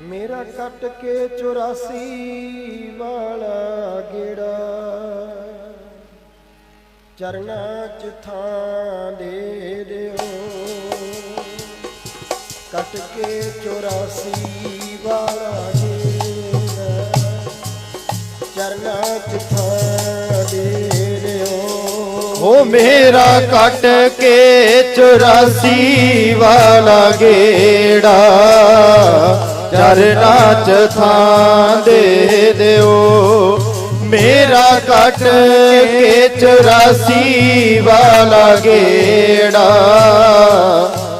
ਮੇਰਾ ਕੱਟ ਕੇ 84 ਵਾਲਾ ਗੇੜਾ। ਚਰਨਾਂ ਚ ਥਾਂ ਦੇ ਦਿਓ। ਕੱਟ ਕੇ 84 ਵਾਲਾ ਗੇੜਾ। ਚਰਨਾਂ ਚ ਥਾਂ ਦੇ ਦਿਓ। ਓ ਮੇਰਾ ਕੱਟ ਕੇ 84 ਵਾਲਾ ਗੇੜਾ। ਚਰਨਾਂ ਚ ਥਾਂ ਦੇ ਦਿਓ। ਮੇਰਾ ਕੱਟ ਕੇ 84 ਵਾਲਾ ਗੇੜਾ।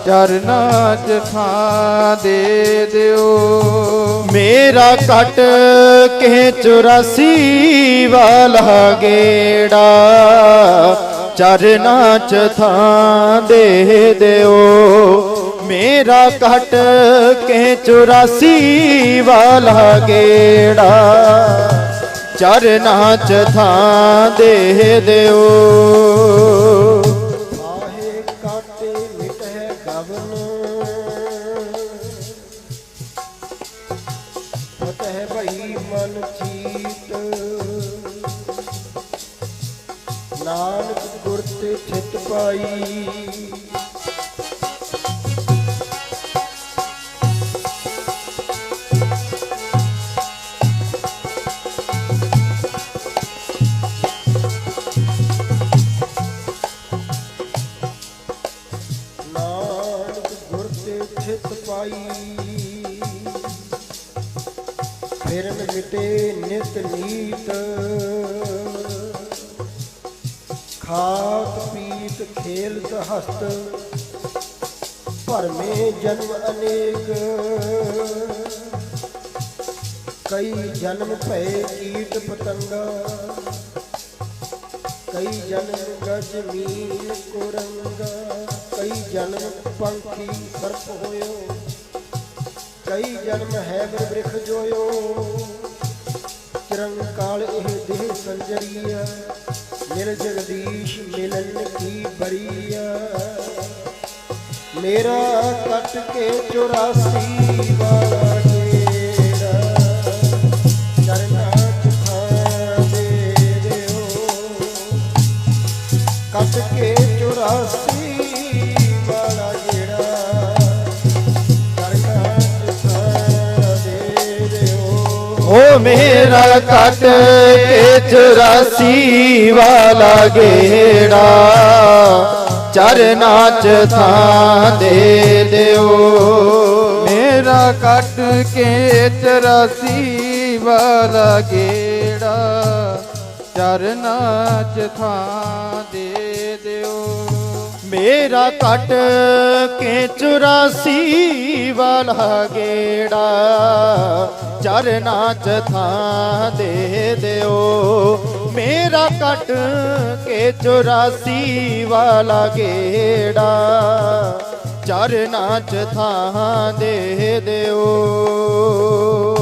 ਚਰਨਾਂ ਚ ਥਾਂ ਦੇ ਦਿਓ। ਮੇਰਾ ਕੱਟ ਕੇ 84 ਵਾਲਾ ਗੇੜਾ। ਚਰਨਾਂ ਚ ਥਾਂ ਦੇ ਦਿਓ। ਮੇਰਾ ਕੱਟ ਕੇ 84 ਵਾਲਾ ਗੇੜਾ। ਚਰਨਾਂ ਚ ਥਾਂ ਦੇ ਦਿਓ। ਆਹੇ ਕਾਟੇ ਮਿਟੈ ਗਵਨ ਫਤਹਿ ਭਈ ਮਨ ਚੀਤ ਤੇ ਚਿਤ ਪਾਈ। ਨਾਨਕ ਗੁਰ ਪਾਈ। ਫਿਰਨ ਮਿਟੇ ਨਿਤ ਨੀਤ। ਖਾਤ ਪੀਤ ਖੇਲਤ ਹਸਤ, ਭਰਮੇ ਜਨਮ ਅਨੇਕ। ਕਈ ਜਨਮ ਭਏ ਕੀਟ ਪਤੰਗਾ, ਕਈ ਜਨਮ ਗਜ ਮੀਨ ਕੁਰੰਗਾ, ਕਈ ਜਨਮ ਪੰਖੀ ਸਰਪ ਹੋਇਓ, ਕਈ ਜਨਮ ਹੈ ਬਿਰ ਬ੍ਰਿਖ ਜੋਇਓ। ਚਿਰੰਕਾਲ ਇਹ ਦੇਹ ਸੰਜਰੀਆ ਮਿਲ ਜਗਦੀਸ਼ ਮਿਲਨ ਕੀ ਬੜੀਆ। ਮੇਰਾ ਕੱਟ ਕੇ 84 ਵਾਲਾ ਕੱਟ ਕੇ ਉਹ ਮੇਰਾ ਕੱਟ ਕੇ 84 ਵਾਲਾ ਗੇੜਾ ਚਰਨਾਂ ਚ ਥਾਂ ਦੇ ਦਿਓ। ਮੇਰਾ ਕੱਟ ਕੇ 84 ਵਾਲਾ ਗੇੜਾ ਚਰਨਾਂ ਚ ਥਾਂ ਦੇ ਦਿਓ। ਮੇਰਾ ਕੱਟ ਕੇ 84 ਵਾਲਾ ਗੇੜਾ ਚਰਨਾਂ ਚ ਥਾਂ ਦੇ ਦਿਓ। ਮੇਰਾ ਕੱਟ ਕੇ 84 ਵਾਲਾ ਗੇੜਾ ਚਰਨਾਂ ਚ ਥਾਂ ਦੇ ਦਿਓ।